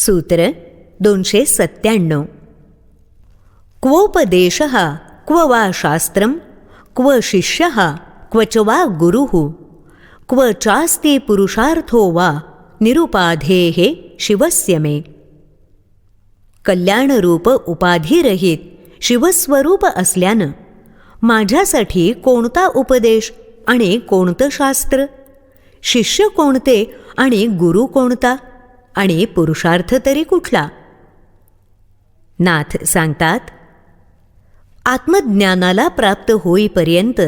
सूत्र दोनशे सत्त्याण्णव. क्वोपदेश क्व वा शास्त्रं क्व शिष्य क्व च वा गुरु क्व चास्ति पुरुषार्थो वा निरुपाधेः शिवस्य मे. कल्याणरूप उपाधिरहित शिवस्वरूप असल्यानं माझ्यासाठी कोणता उपदेश आणि कोणतं शास्त्र? शिष्य कोणते आणि गुरु कोणता? आणि पुरुषार्थ तरी कुठला? नाथ सांगतात आत्मज्ञानाला प्राप्त होईपर्यंत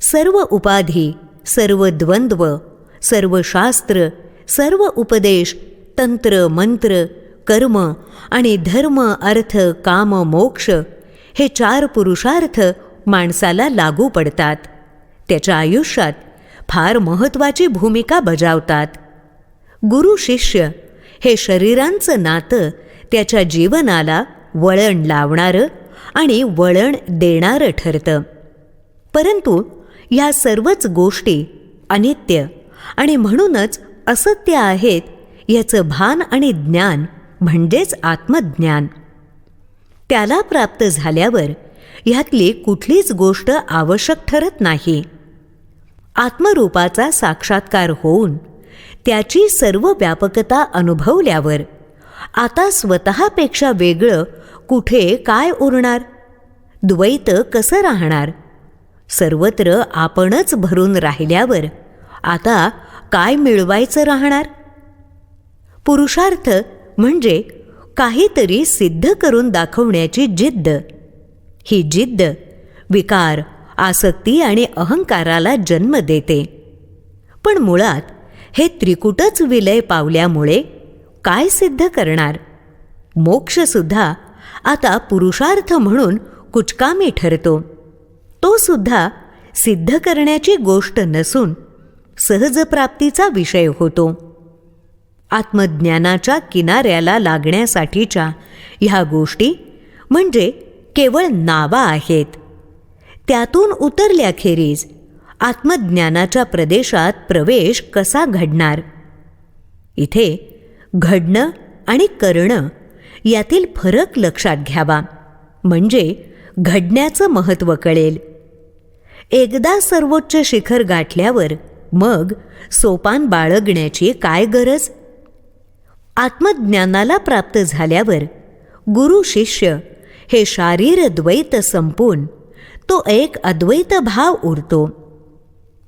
सर्व उपाधी सर्व द्वंद्व सर्व शास्त्र सर्व उपदेश तंत्र मंत्र कर्म आणि धर्म अर्थ काम मोक्ष हे चार पुरुषार्थ माणसाला लागू पडतात. त्याच्या आयुष्यात फार महत्त्वाची भूमिका बजावतात. गुरु शिष्य हे शरीरांचं नातं त्याच्या जीवनाला वळण लावणारं आणि वळण देणारं ठरतं. परंतु ह्या सर्वच गोष्टी अनित्य आणि म्हणूनच असत्य आहेत याचं भान आणि ज्ञान म्हणजेच आत्मज्ञान. त्याला प्राप्त झाल्यावर ह्यातली कुठलीच गोष्ट आवश्यक ठरत नाही. आत्मरूपाचा साक्षात्कार होऊन त्याची सर्व व्यापकता अनुभवल्यावर. आता स्वतःपेक्षा वेगळं कुठे काय उरणार? द्वैत कसं राहणार? सर्वत्र आपणच भरून राहिल्यावर आता काय मिळवायचं राहणार? पुरुषार्थ म्हणजे काहीतरी सिद्ध करून दाखवण्याची जिद्द. ही जिद्द विकार आसक्ती आणि अहंकाराला जन्म देते. पण मुळात हे त्रिकुटच विलय पावल्यामुळे काय सिद्ध करणार? मोक्षसुद्धा आता पुरुषार्थ म्हणून कुचकामी ठरतो. तो सुद्धा सिद्ध करण्याची गोष्ट नसून सहजप्राप्तीचा विषय होतो. आत्मज्ञानाच्या किनाऱ्याला लागण्यासाठीच्या ह्या गोष्टी म्हणजे केवळ नावा आहेत. त्यातून उतरल्याखेरीज आत्मज्ञानाच्या प्रदेशात प्रवेश कसा घडणार? इथे घडणं आणि करणं यातील फरक लक्षात घ्यावा. म्हणजे घडण्याचं महत्त्व कळेल. एकदा सर्वोच्च शिखर गाठल्यावर मग सोपान बाळगण्याची काय गरज? आत्मज्ञानाला प्राप्त झाल्यावर गुरु शिष्य हे शारीर द्वैत संपून तो एक अद्वैत भाव उरतो.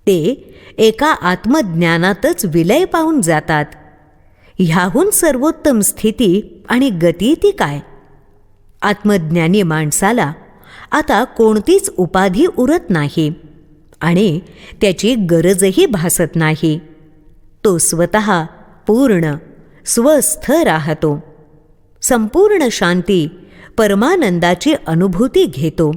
ते एका आत्मज्ञानातच विलय पाहून जातात. ह्याहून सर्वोत्तम स्थिती आणि गती ती काय? आत्मज्ञानी माणसाला आता कोणतीच उपाधी उरत नाही आणि त्याची गरजही भासत नाही. तो स्वतः पूर्ण स्वस्थ राहतो. संपूर्ण शांती परमानंदाची अनुभूती घेतो.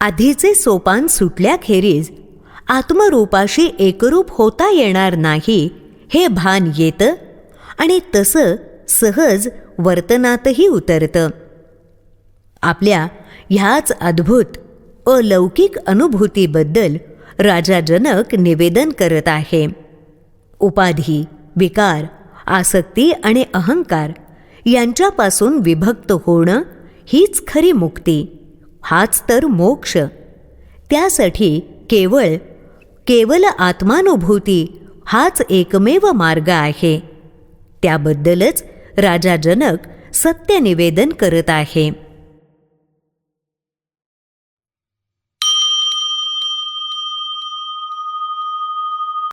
आधीचे सोपान सुटल्याखेरीज आत्मरूपाशी एकरूप होता येणार नाही हे भान येतं आणि तसं सहज वर्तनातही उतरतं. आपल्या ह्याच अद्भुत अलौकिक अनुभूतीबद्दल राजा जनक निवेदन करत आहे. उपाधी विकार आसक्ती आणि अहंकार यांच्यापासून विभक्त होणं हीच खरी मुक्ती हाच तर मोक्ष. त्यासाठी केवळ केवल आत्मानुभूती हाच एकमेव मार्ग आहे. त्याबद्दलच राजा जनक सत्य निवेदन करत आहे.